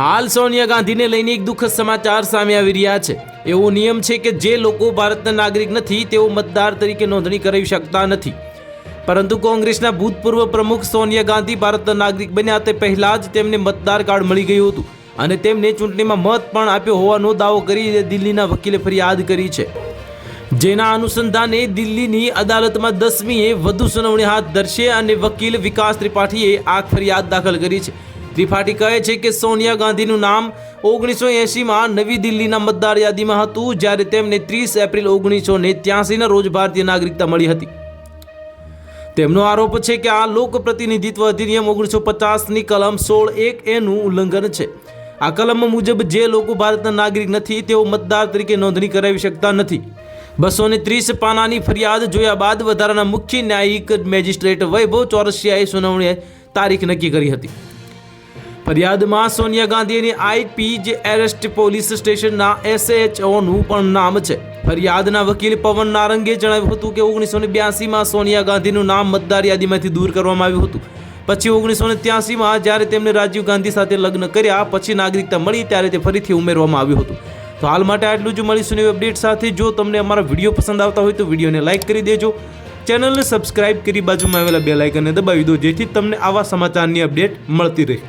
હાલ સોનિયા ગાંધીને લઈને એક દુઃખદ સમાચાર સામે આવી રહ્યા છે. એવો નિયમ છે કે જે લોકો ભારતના નાગરિક નથી, તેઓ મતદાર તરીકે નોંધણી કરાવી શકતા નથી. પરંતુ કોંગ્રેસના ભૂતપૂર્વ પ્રમુખ સોનિયા ગાંધી ભારતના નાગરિક બન્યા તે પહેલા જ તેમને મતદાર કાર્ડ મળી ગયું હતું અને તેમને ચૂંટણીમાં મત પણ આપ્યો હોવાનો દાવો કરી દિલ્હીના વકીલે ફરિયાદ કરી છે. જેના અનુસંધાને દિલ્હીની અદાલતમાં દસમીએ વધુ સુનાવણી હાથ ધરશે અને વકીલ વિકાસ ત્રિપાઠીએ આ ફરિયાદ દાખલ કરી છે. ત્રિપાઠી કહે છે કે સોનિયા ગાંધીનું નામ ઓગણીસો એંશીમાં નવી દિલ્હીના મતદાર યાદીમાં હતું, જ્યારે તેમને ત્રીસ એપ્રિલ ઓગણીસો ને ત્યાસીના રોજ ભારતીય નાગરિકતા મળી હતી. તેમનો આરોપ છે કે આ લોક પ્રતિનિધિત્વ અધિનિયમ ઓગણીસો પચાસની કલમ સોળ એક એનું ઉલ્લંઘન છે. આ કલમ મુજબ જે લોકો ભારતના નાગરિક નથી, તેઓ મતદાર તરીકે નોંધણી કરાવી શકતા નથી. બસો ને ત્રીસ પાનાની ફરિયાદ જોયા બાદ વધારાના મુખ્ય ન્યાયિક મેજિસ્ટ્રેટ વૈભવ ચોરસિયાએ સુનાવણી તારીખ નક્કી કરી હતી. ફરિયાદમાં સોનિયા ગાંધીની આઈપી જે એરેસ્ટ પોલીસ સ્ટેશનના એસએચઓનું પણ નામ છે. ફરિયાદના વકીલ પવન નારંગે જણાવ્યું હતું કે ઓગણીસો ને બ્યાસીમાં સોનિયા ગાંધીનું નામ મતદાર યાદીમાંથી દૂર કરવામાં આવ્યું હતું. પછી ઓગણીસો ને ત્યાસીમાં જ્યારે તેમણે રાજીવ ગાંધી સાથે લગ્ન કર્યા, પછી નાગરિકતા મળી ત્યારે તે ફરીથી ઉમેરવામાં આવ્યું હતું. તો હાલ માટે આટલું જ મળીશું નવી અપડેટ સાથે. જો તમને અમારા વીડિયો પસંદ આવતા હોય તો વિડીયોને લાઇક કરી દેજો. ચેનલને સબસ્ક્રાઇબ કરી બાજુમાં આવેલા બે લાઇકનને દબાવી દો જેથી તમને આવા સમાચારની અપડેટ મળતી રહે.